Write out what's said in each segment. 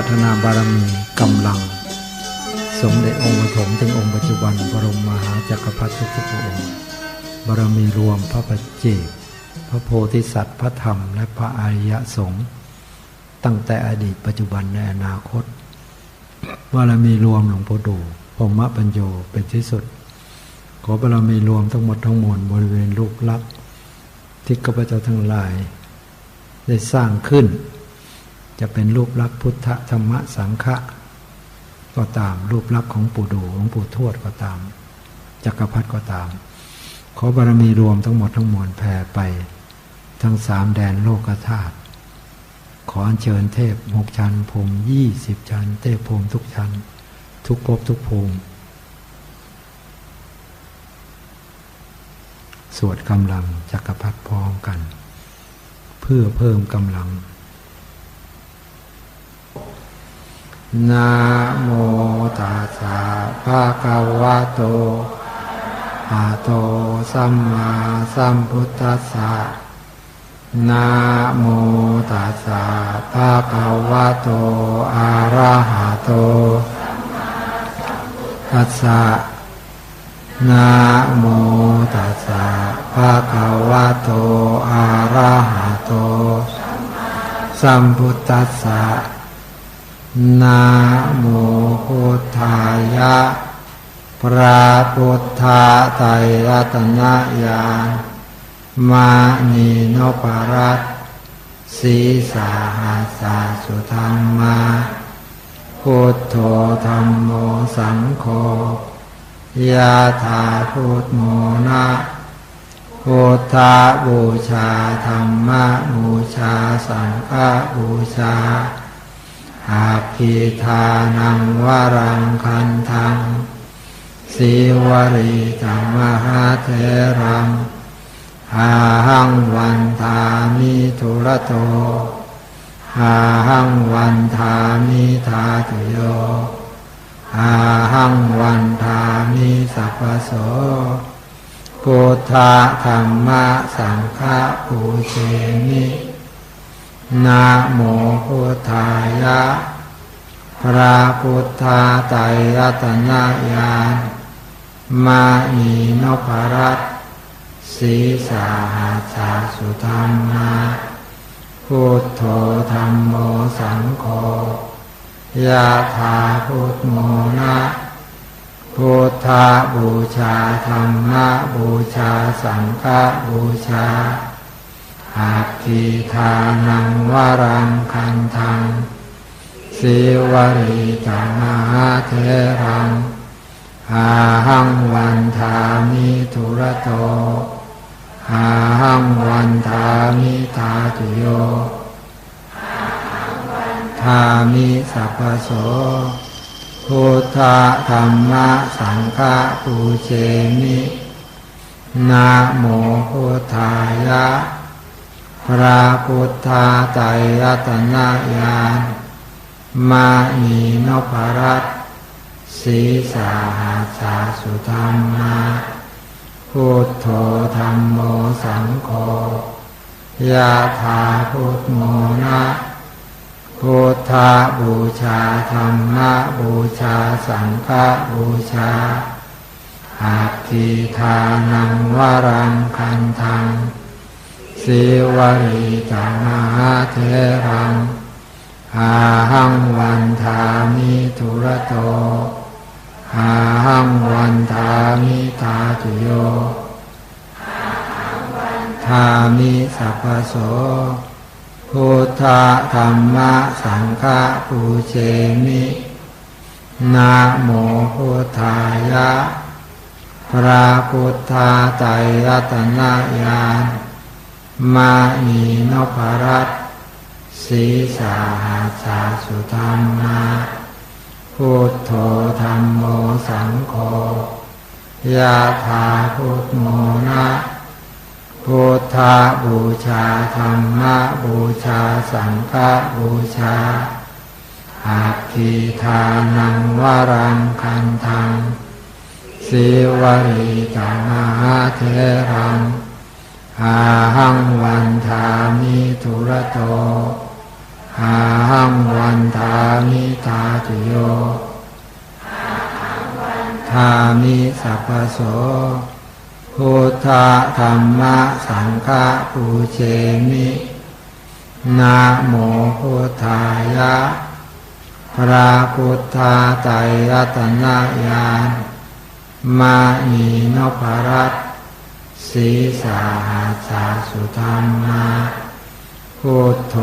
ราธนาบารมีกำลัง สมเด็จองค์ปฐมถึงองค์ปัจจุบันบรมมหาจักรพรรดิทุกพระองค์บารมีรวมพระปัจเจกพระโพธิสัตว์พระธรรมและพระอริยสงฆ์ตั้งแต่อดีตปัจจุบันในอนาคตบารมีรวมหลวงพ่อดูพรหมปัญโยเป็นที่สุด ขอบารมีรวมทั้งหมดทั้งมวลบริเวณรูปลักษณ์ที่ข้าพเจ้าทั้งหลาย ได้สร้างขึ้น จะเป็นรูปลักษณ์พุทธธรรมสังฆะก็ตาม รูปลักษณ์ของปู่ดูของปู่ทวดก็ตามจักรพรรดิก็ตาม ขอบารมีรวมทั้งหมดทั้งมวลแผ่ไป ทั้งสามแดนโลกธาตุขออัญเชิญเทพหกชั้นภูมิยี่สิบชั้น เทพภูมิทุกชั้น ทุกภพทุกภูมิ สวดกำลังจักรพรรดิพร้อมกัน เพื่อเพิ่มกำลัง นะโมตัสสะภะคะวะโตอะโตสัมมาสัมพุทธัสสะนะโมตัสสะภะคะวะโตอะระหะโตตัสสะนะโมตัสสะภะคะวะโตอะระหะโตสัมพุทธัสสะ นะโมพุทธายะ พระพุทธาไตรรัตนญาณมานีนปรัตสีสาหาสาสุธรรมาพุทโธธรรมโมสังโฆยาถาพุทโมนะพุทธาบูชาธรรมบูชาสังฆบูชา อาภิธานังวรังคันทังสีวรีจังมหาเทรังอาหังวันทามิทุระโตอาหังวันทามิทาตุโยอาหังวันทามิสัพพโสพุทธะธรรมะสังฆะปูเชมิ นะโมพุทธายะ พระพุทธาไตรรัตนญาณมานีนพรัตน์สีสาหาสาสุธรรมาพุทโธธรรมโมสังโฆยะถาพุทโมนะพุทธบูชาธรรมบูชาสังฆบูชา อาทิทานังวรังคันทังสิวริจามาเทรังอาหังวันทามิทุระโตอาหังวันทามิทาตุโยทามิสัพพโสพุทธธรรมะสังฆปูเชมินะโมพุทธายะ พระพุทธาไตรรัตนญาณมานีนพรัตน์สีสาหาสาสุธรรมาพุทโธธรรมโมสังโฆยะถาพุทโมนะพุทธาบูชาธรรมบูชาสังฆบูชาอาทิทานังวรังคันทัง สิวริจามหาเทรังอาหังวันทามิทุระโตอาหังวันทามิทาตุโยทามิสัพพโสพุทธธรรมะสังฆปูเชมินะโมพุทธายะ พระพุทธาไตรรัตนญาณ มานีนพรัตสีสาหาสาสุธรรมาพุทโธธรรมโมสังโฆยะถาพุทโมนะพุทธาบูชาธรรมะบูชาสังฆบูชาอาทิทานังวรังคันทังสิวริจามาเทรัง อาหังวันทามิทุระโตอาหังวันทามิทาตุโยทามิสัพพโสพุทธธรรมะสังฆะปูเจมินาโมพุทธายะ พระพุทธาไตรรัตนญาณมานีนพรัตน สีสาหาสาสุธรรมาพุทโธ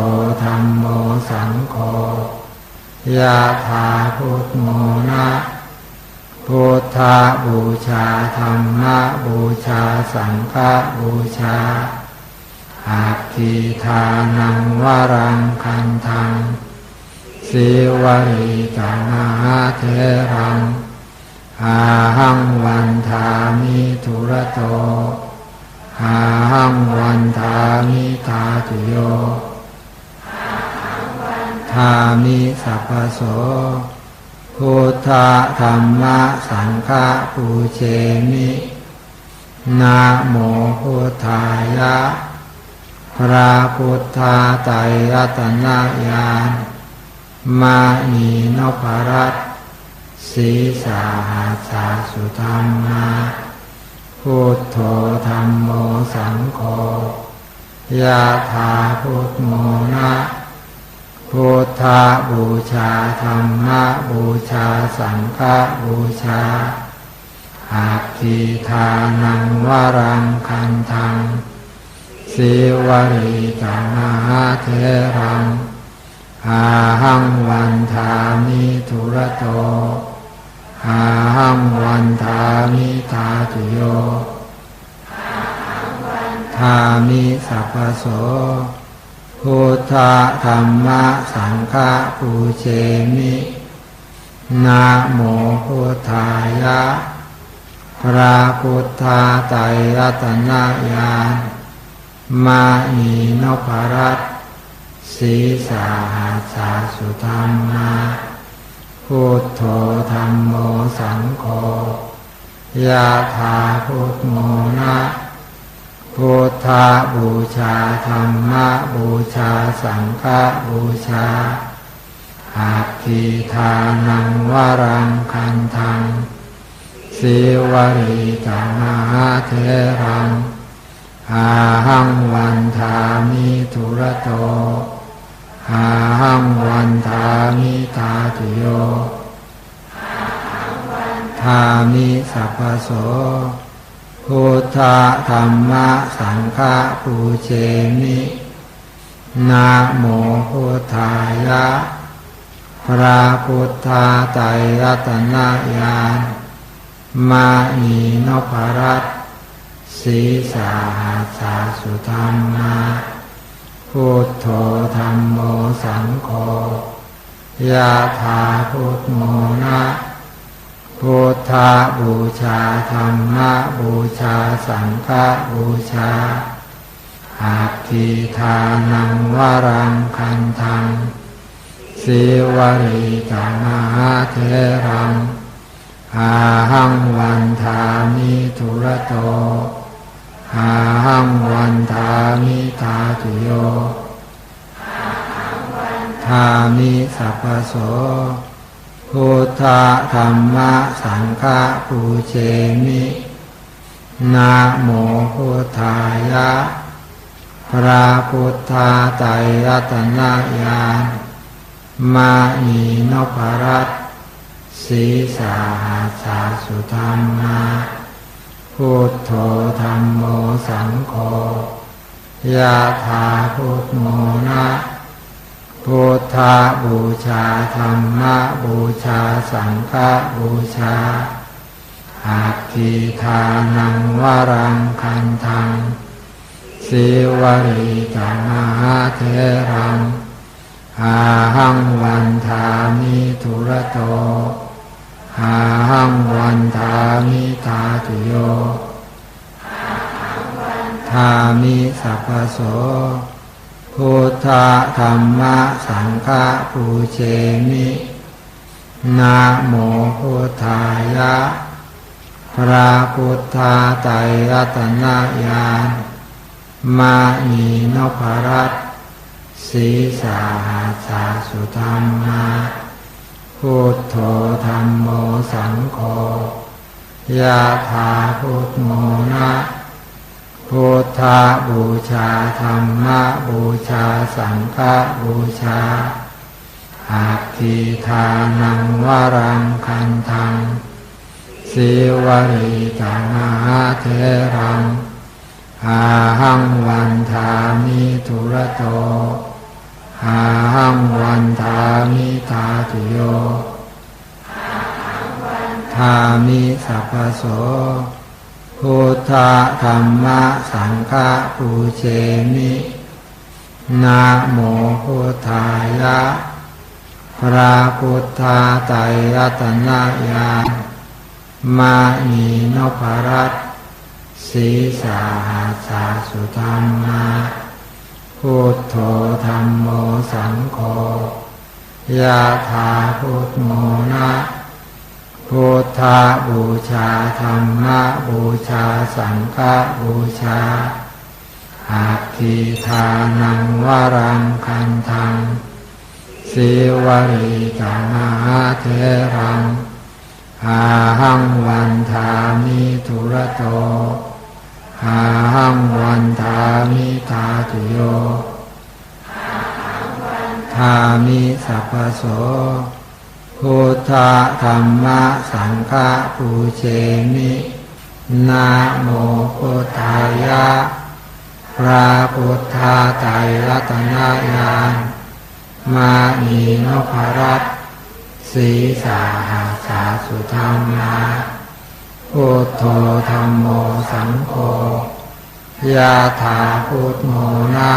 ธรรมโมสังโฆยะถาพุทโมนะพุทธบูชาธรรมะบูชาสังฆบูชาอาทิทานังวรังคันทังสิวริกานาเทรังอาหังวันทามิทุระโต อาหังวันทามิทาตุโยทามิสัพพโสพุทธธรรมะสังฆปูเชมินะโมพุทธายะ พระพุทธาไตรรัตนญาณมานีนพรัตสีสาหาสาสุธรรมา พุทโธธรรมโมสังโฆยะถาพุทโมนะพุทธบูชาธรรมะบูชาสังฆบูชาอาทิทานังวรังคันทังสิวริกานาเทรังอาหังวันทามิทุระโต อาหังวันทามิทาตุโยทามิสัพพโสพุทธธรรมะสังฆปูเชมินะโมพุทธายะ พระพุทธาไตรรัตนญาณมานีนพรัตสีสาหาสาสุธรรมา พุทโธธรรมโมสังโฆยะถาพุทโมนะพุทธบูชาธรรมบูชาสังฆบูชาอาทิทานังวรังคันทังสิวริกานาเทรังอาหังวันทามิทุระโต อาหังวันทามิตาตุโยทามิสัพพโสพุทธธรรมะสังฆปูเชมินะโมพุทธายะ พระพุทธาไตรรัตนญาณมานีนพรัตสีสาหาสาสุธรรมา พุทโธธรรมโมสังโฆยะถาพุทโมนะพุทธบูชาธรรมะบูชาสังฆบูชาอาทิทานังวรังคันทังสิวริกานาเทรังอาหังวันทามิทุระโต อาหังวันทามิทาตุโยทามิสัพพโสพุทธธรรมะสังฆปูเชมินะโมพุทธายะ พระพุทธาไตรรัตนญาณมานีนพรัตสีสาหาสาสุธรรมา พุทโธธรรมโมสังโฆยะถาพุทโมนะพุทธบูชาธรรมบูชาสังฆบูชาอาทิทานังวรังคันทังสิวริกานาเทรังอาหังวันทามิทุระโต อาหังวันทามิทาตุโยทามิสัพพโสพุทธธรรมะสังฆปูเชมินะโมพุทธายะ พระพุทธาไตรรัตนญาณมานีนพรัตสีสาหาสาสุธรรมา พุทโธธรรมโมสังโฆยะถาพุทโมนะพุทธบูชาธรรมะบูชาสังฆบูชาอาทิทานังวรังคันทังสิวริจามาเทรังอาหังวันทามิทุระโต อาหังวันทามิตาตุโยทามิสัพพโสพุทธธรรมะสังฆปูเชมินะโมพุทธายะ พระพุทธาไตรรัตนญามานีนพรัตสีสาหาสาสุธรรมา พุทโธธรรมโมสังโฆยะถาพุทโมนะพุทธบูชาธรรมะบูชาสังฆบูชาอาทิทานังวรังคันทังสิวริจามาเทรังอาหังวันทามิทุระโต อาหังวันทามิทาตุโยทามิสัพพโสพุทธธรรมะสังฆปูเชมินาโมพุทธายะพระพุทธาไตรรัตนญาณมานีนพรัตสีสาหาสาสุธรรมา พุทโธธรรมโมสังโฆยาถาพุทโมนะ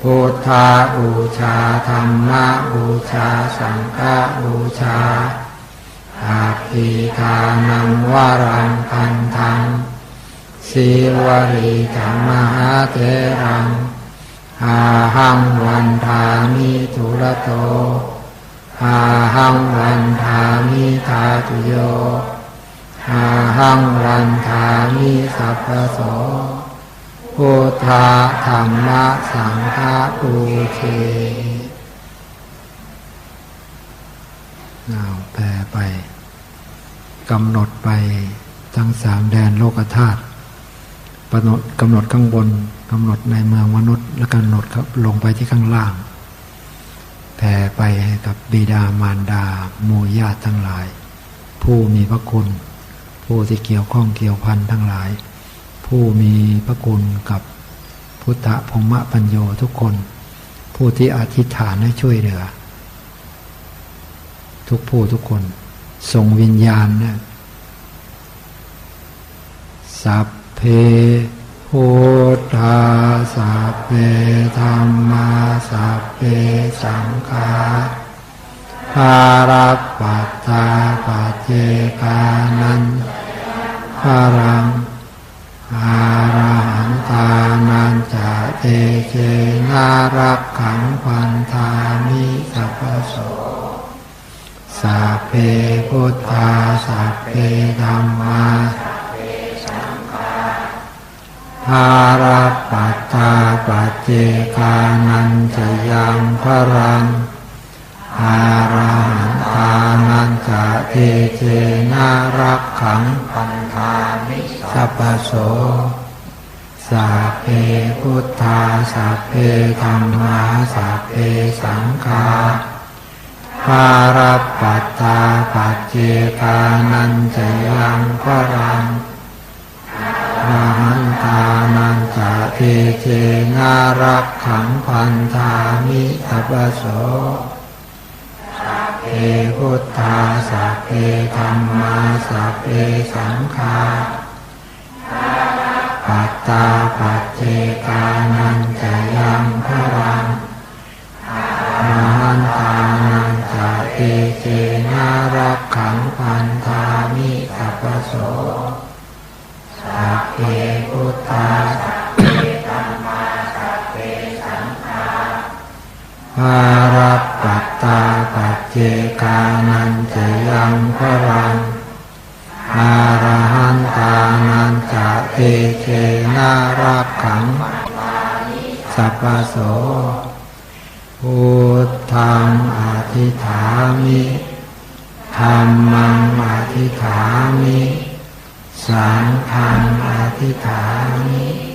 พุทธาบูชาธรรมะบูชาสังฆบูชาอาภิทานังวารังคันทังสีวริธรรมหาเทรังอาหังวันทามิทุระโตอาหังวันทามิทาตุโย อาหังวันทามิสัพพโสพุทธธรรมะสังฆปูเชนาแปลไปกำหนดไปทั้งสามแดนโลกธาตุกำหนดกำหนดข้างบนกำหนดในเมืองมนุษย์ และกำหนดครับลงไปที่ข้างล่างแผ่ไปให้กับบิดามารดาหมู่ญาติทั้งหลาย ผู้มีพระคุณ ผู้ที่เกี่ยวข้องเกี่ยวพันทั้งหลาย ผู้มีพระคุณกับพุทธพรหมปัญโยทุกคน ผู้ที่อธิษฐานให้ช่วยเหลือ ทุกผู้ทุกคนส่งวิญญาณนี่ยสัพเพพุทธาสัพเพธรรมาสัพเพสังฆา ภารัปัตตาปัจเจกานันภารังอาราหันตานันจะเตเจนารักขังพันธามิสัพโสสัพเพพุทธาสัพเพธรรมาภาราปัตตาปัจเจกานันจะยังพรัง อาราหันตานันจะเทเจนารักขังพันธามิสัพโสสัพเพพุทธาสัพเพธรรมาสัพเพสังฆาภารัปัตตาปัจเจกานันจะยังพรังอาหันตานันจะเทเจนารักขังพันธามิสัพโส เพพุทธาสัพเพธรรมาสัพเพสังฆาปัตตาปัจเจกานันจะยังพรังอาหันตานันจะเตเจนารักขังพันธามิสัพโสสัพเพพุทธาสัพเพธรรมาสัพเพสังฆาภารัปั ตาปัจเจกานันจะยังพรังอาระหันตานันจะเอเจนารักขัง สัพพโสพุทธังอธิฐามิธรรมังอธิฐามิ สังฆังอธิฐานิ